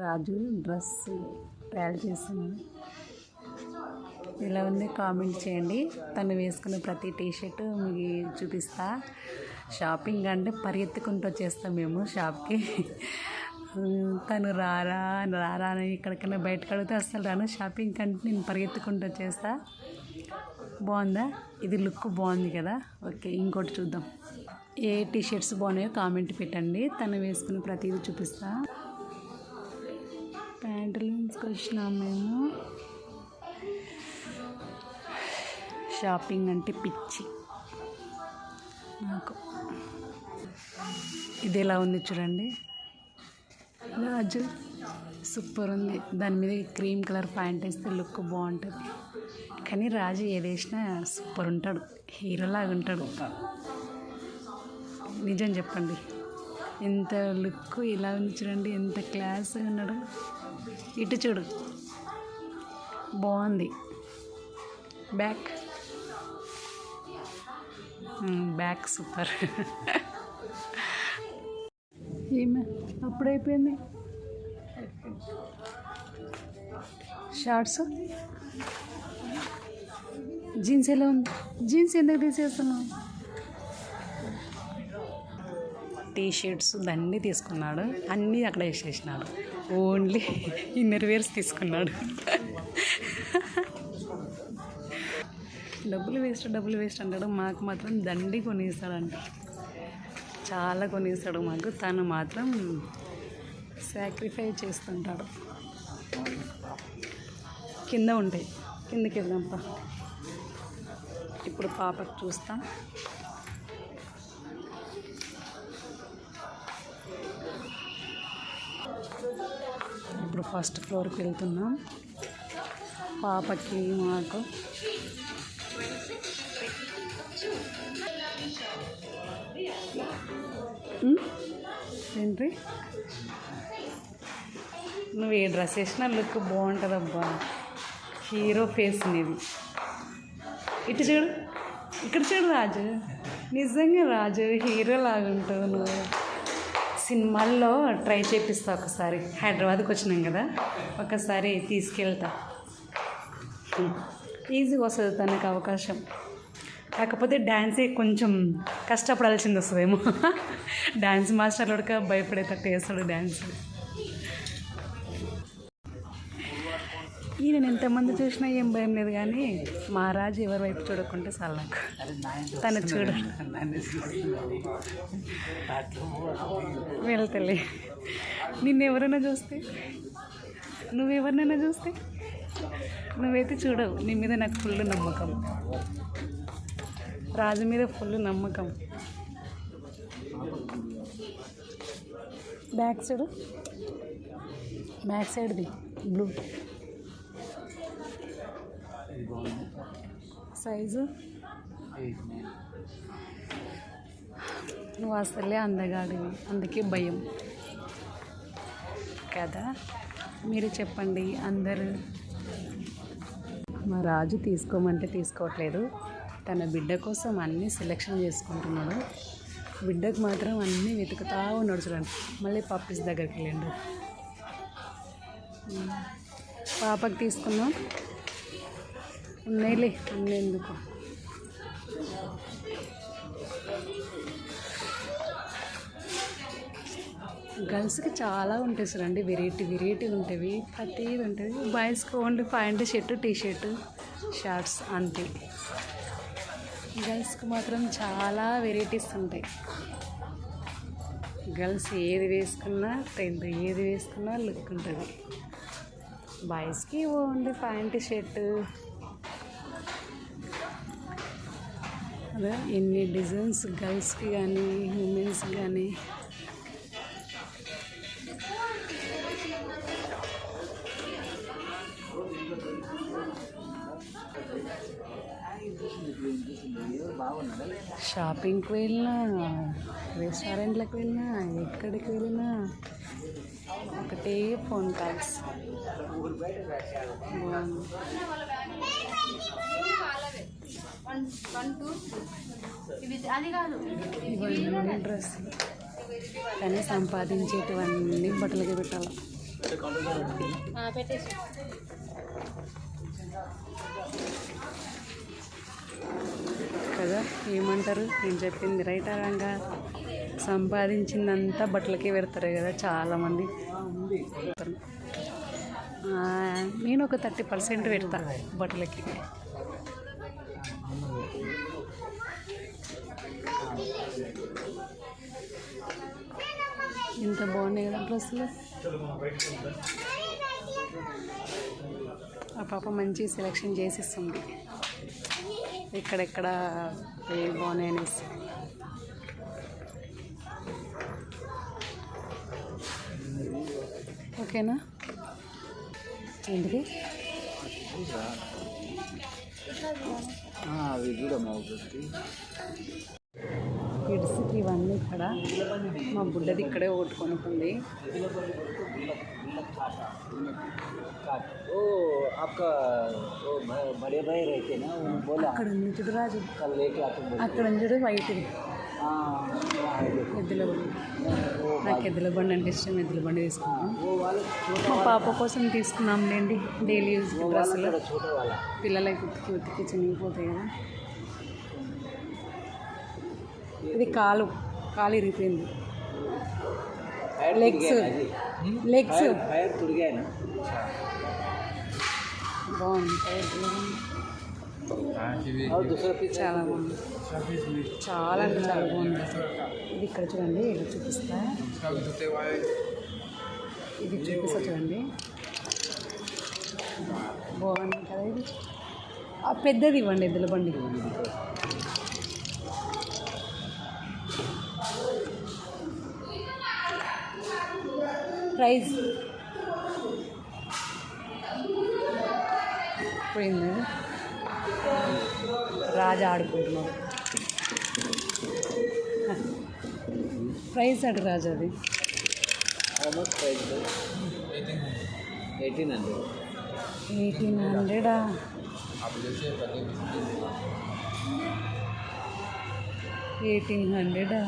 రాజు dress తయారు చేస్తున్నాను. ఇలా ఉంది కామెంట్ చేయండి. తను వేసుకున్న ప్రతి టీషర్ట్ మీకు చూపిస్తా. షాపింగ్ అంటే పరిగెత్తుకుంటూ వచ్చేస్తాం మేము షాప్కి. తను రారా రారా అని ఎక్కడికైనా బయటకు అడిగితే అసలు రాను. షాపింగ్ కంటే నేను పరిగెత్తుకుంటూ వచ్చేస్తా. బాగుందా? ఇది లుక్ బాగుంది కదా. ఓకే ఇంకోటి చూద్దాం. ఏ టీషర్ట్స్ బాగున్నాయో కామెంట్ పెట్టండి. తను వేసుకున్న ప్రతిదీ చూపిస్తా. ప్యాంటులకి వచ్చినాం మేము. షాపింగ్ అంటే పిచ్చి. నాకు. ఇది ఎలా ఉంది చూడండి. రాజు సూపర్ ఉంది. దాని మీద క్రీమ్ కలర్ ప్యాంట్ వేస్తే లుక్ బాగుంటుంది. కానీ రాజు ఏది వేసినా సూపర్ ఉంటాడు. హీరోలాగా ఉంటాడు. నిజం చెప్పండి. ఎంత లుక్ ఇలా ఉంది చూడండి. ఎంత క్లాస్ ఉన్నాడు. ఇటు చూడు. బాగుంది. బ్యాక్ బ్యాక్ సూపర్ ఏమే? అప్పుడైపోయింది. షార్ట్స్ జీన్స్ ఎలా ఉంది? జీన్స్ ఎందుకు తీసేస్తున్నావు? టీ షర్ట్స్ అన్నీ తీసుకున్నాడు. అన్నీ అక్కడ వేసేసినాడు. ఓన్లీ ఇన్నర్ వేర్స్ తీసుకున్నాడు. డబ్బులు వేస్ట్ డబ్బులు వేస్ట్ అంటాడు. మాకు మాత్రం దండి కొనేస్తాడంట. చాలా కొనేస్తాడు మాకు. తను మాత్రం సాక్రిఫై చేస్తుంటాడు. కింద ఉంటాయి. కిందకి వెళ్దాంపా ఇప్పుడు పాపకు చూస్తాం. ఇప్పుడు ఫస్ట్ ఫ్లోర్కి వెళ్తున్నాం. పాపకి మాకు. ఏంటి? నువ్వు ఏ డ్రెస్ వేసినా లుక్ బాగుంటుందబ్బా. హీరో ఫేస్ నీది. ఇటు చూడు. ఇక్కడ చూడు రాజు. నిజంగా రాజు హీరో లాగుంటావు నువ్వు. సినిమాల్లో ట్రై చేపిస్తా ఒకసారి. హైదరాబాద్కి వచ్చినాం కదా ఒకసారి తీసుకెళ్తా. ఈజీగా వస్తుంది తనకు అవకాశం. కాకపోతే డ్యాన్సే కొంచెం కష్టపడాల్సింది వస్తుందేమో. డ్యాన్స్ మాస్టర్ కూడా భయపడేటట్టు వేస్తాడు డ్యాన్స్ నేను ఎంతమంది చూసినా ఏం భయం లేదు కానీ మహారాజు ఎవరి వైపు చూడకుంటే చాలు నాకు. తను చూడ వెళ్తలే. నిన్ను ఎవరైనా చూస్తే? నువ్వెవరినైనా చూస్తే? నువ్వైతే చూడవు. నీ మీద నాకు ఫుల్ నమ్మకం. రాజు మీద ఫుల్ నమ్మకం. Back side? బ్యాక్ సైడ్ది. బ్లూ. సైజు? నువ్వు అసలే అందగాడివి. అందుకే భయం. కదా? మీరు చెప్పండి అందరూ. మా రాజు తీసుకోమంటే తీసుకోవట్లేదు. తన బిడ్డ కోసం అన్నీ సెలెక్షన్ చేసుకుంటున్నాడు. బిడ్డకు మాత్రం అన్నీ వెతుకుతా ఉన్నాడు చూడండి. మళ్ళీ పప్పీస్ దగ్గరికి వెళ్ళండు. పాపకు పాపకి తీసుకున్నాం ఉన్నాయిలే ఉండేందుకు గర్ల్స్కి చాలా ఉంటాయి సార్ అండి వెరైటీ వెరైటీ ఉంటుంది ప్రతిది ఉంటుంది బాయ్స్కి only pant shirt T-shirt shorts అంతే. గర్ల్స్కి మాత్రం చాలా వెరైటీస్ ఉంటాయి. గర్ల్స్ ఏది వేసుకున్నా టెన్త్ ఏది వేసుకున్నా లుక్ ఉంటుంది. బాయ్స్కి ఓన్లీ ప్యాంట్ షర్టు. అదే ఎన్ని డిజైన్స్ గర్ల్స్కి కానీ ఉమెన్స్కి కానీ షాపింగ్కి వెళ్ళినా రెస్టారెంట్లకు వెళ్ళినా ఎక్కడికి వెళ్ళినా ఒకటే ఫోన్ కాల్స్ డ్రెస్సులు కానీ సంపాదించేటివన్నీ బట్టలకి పెట్టాలి? పెట్టేసి. కదా ఏమంటారు? నేను చెప్పింది రైట్ రంగా. సంపాదించిందంతా బట్టలకే పెడతారు కదా చాలామంది. నేను ఒక థర్టీ పర్సెంట్ పెడతా బట్టలకి. ఇంత బాగున్నాయి కదా డ్రెస్సులు. ఆ పాప మంచి సెలెక్షన్ చేసిస్తుంది. ఎక్కడెక్కడ ఏ బాగున్నాయి అనేసి. ఓకేనా? ఏంటిది? అవి చూడమ్మా ఒకటి ఇడిసికి ఇవన్నీ ఇక్కడ మా బుడ్డది ఇక్కడే ఒకటి కొనుక్కుంది ఓ అక్క బడే బయర్ అయితేనా అక్కడ చూడు రాజు. అక్కడ చూడు వైట్ ఎద్దుల నాకు ఎద్దుల బండి అంటే ఇష్టం ఎద్దుల బండి తీసుకున్నాం మా పాప కోసం తీసుకున్నాం లేండి డైలీ యూజ్ డ్రెస్సులు. పిల్లలకి ఉతికి ఉతికి చినిగిపోతాయి కదా. ఇది కాలు కాలు ఇరిగిపోయింది. లెగ్స్ లెగ్స్ బాగుంది. చాలా బాగుంది. చాలా అంటే చాలా బాగుంది. ఇది ఇక్కడ చూడండి ఇది చూపిస్తా. ఇది చూపిస్తా చూడండి. బాగుంది కదా ఇది. ఆ పెద్దది ఇవ్వండి ఎద్దుల బండి. ప్రైజ్. పోయింది. రాజా ఆడుకుంటున్నాడు ప్రైస్ అటు రాజా అది ఎయిటీన్ హండ్రెడ్. ఎయిటీన్ హండ్రెడా? ఎయిటీన్ హండ్రెడా?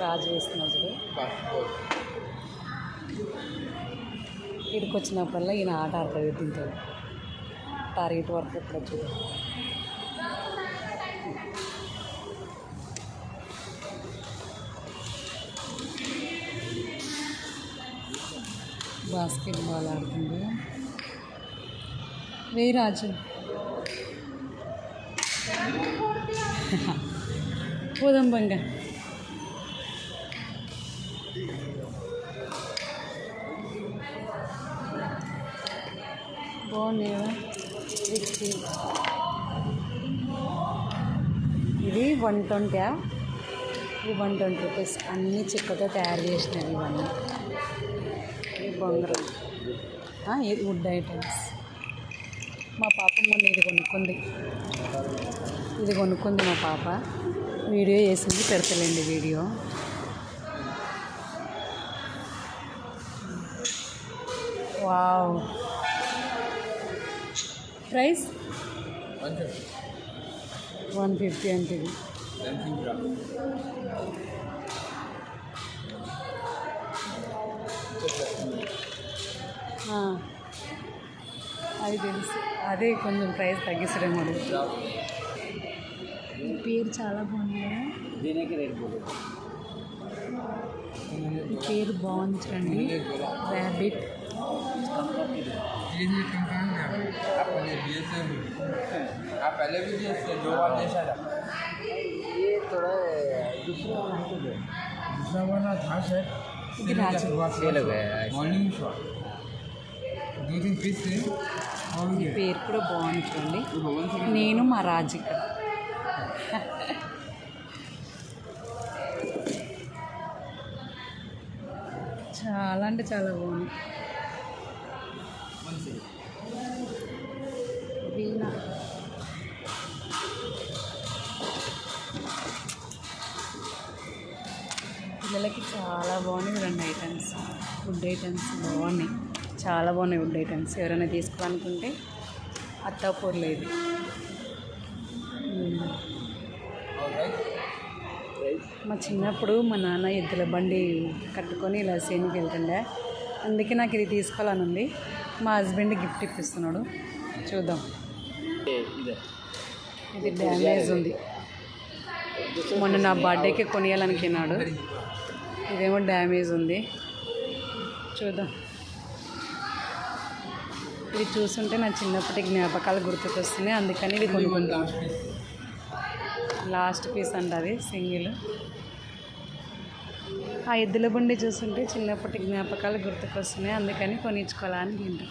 రాజు వేస్తున్నావు చూడు ఇక్కడికి వచ్చినప్పుడల్లా ఈయన ఆట ఆడతాడు దీంతో టార్గెట్ వరకు ఎప్పుడు చూడు. బాస్కెట్ బాల్ ఆడుతుంది. వేయి రాజు. పోదాం బంగ. బాగుంది కదా? ఇది ఇది వన్ ట్వంటీ ఇది వన్ ట్వంటీ రూపీస్. అన్నీ చెక్కతో తయారు చేసినవి ఇవన్నీ. ఇది బొంగరం ఇది వుడ్ ఐటమ్స్. మా పాప మొన్న ఇది కొనుక్కుంది. ఇది కొనుక్కుంది మా పాప. వీడియో వేసింది పెడతలేండి video. Wow. Price? One fifty అంటే. అది తెలుసు. అదే కొంచెం ప్రైస్ తగ్గిస్తాడేమో పేరు చాలా బాగుంది కదా? దీనికి పేరు బాగుంది చూడండి. ర్యాబిట్ ये कम कहाँ गया आप पहले दिए थे आप पहले भी दिए थे दो बार जैसा था ये थोड़ा दूसरा वाला है तो दो दूसरा वाला था सर ఇది రాజు सेल हो गया है मॉर्निंग शॉट दो तीन पीस थे और ఈ ये పేరు కూడా బాగుంది చూడండి तो भवन से నేను మా రాజు ఇక్కడ చాలా అంటే చాలా బాగుంది పిల్లలకి చాలా బాగున్నాయి రెండు ఐటమ్స్. ఫుడ్ ఐటమ్స్ బాగున్నాయి. చాలా బాగున్నాయి ఫుడ్ ఐటమ్స్. ఎవరైనా తీసుకోవాలనుకుంటే అత్తాపూర్ పోర్లేదు మా చిన్నప్పుడు మా నాన్న ఎద్దుల బండి కట్టుకొని ఇలా సేనికి వెళ్తుండే. అందుకే నాకు ఇది తీసుకోవాలని ఉంది. మా హస్బెండ్ గిఫ్ట్ ఇప్పిస్తున్నాడు. చూద్దాం. ఇది. డ్యామేజ్ ఉంది. మొన్న నా బర్త్డేకి కొనియాలనుకున్నాడు ఇదేమో డ్యామేజ్ ఉంది. చూద్దాం. ఇది చూస్తుంటే నా చిన్నప్పటి జ్ఞాపకాలు గుర్తుకొస్తున్నాయి. అందుకని ఇది కొనుక్కుంటాం లాస్ట్ పీస్ అంట అది సింగిల్. ఆ ఎద్దుల బండి చూస్తుంటే చిన్నప్పటి జ్ఞాపకాలు గుర్తుకొస్తున్నాయి. అందుకని కొనిచ్చుకోవాలని తింటాం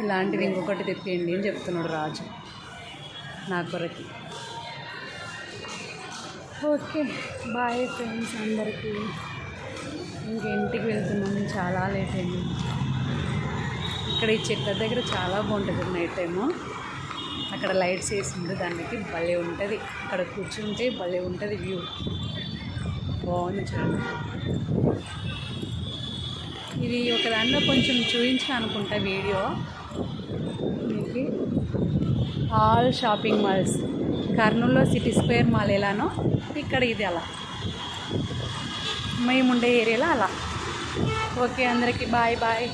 ఇలాంటివి ఇంకొకటి తెప్పియండి అని చెప్తున్నాడు రాజు నా కొరకి. ఓకే బాయ్ ఫ్రెండ్స్ అందరికీ. ఇంక ఇంటికి వెళ్తున్నాము చాలా లేట్ అయింది. ఇక్కడ ఈ చెట్ల దగ్గర చాలా బాగుంటుంది నైట్ టైము. అక్కడ లైట్స్ వేసి ఉంది దానికి భలే ఉంటుంది. అక్కడ కూర్చుంటే భలే ఉంటుంది వ్యూ బాగుంది చూడండి ఇది ఒక దాంట్లో కొంచెం చూపించిన అనుకుంటా వీడియో. మీకు. ఆల్ షాపింగ్ మాల్స్ కర్నూలులో సిటీ స్క్వేర్ మాల్ ఎలానో ఇక్కడ ఇది అలా. మేము ఉండే ఏరియాలో అలా. ఓకే అందరికీ బాయ్ బాయ్.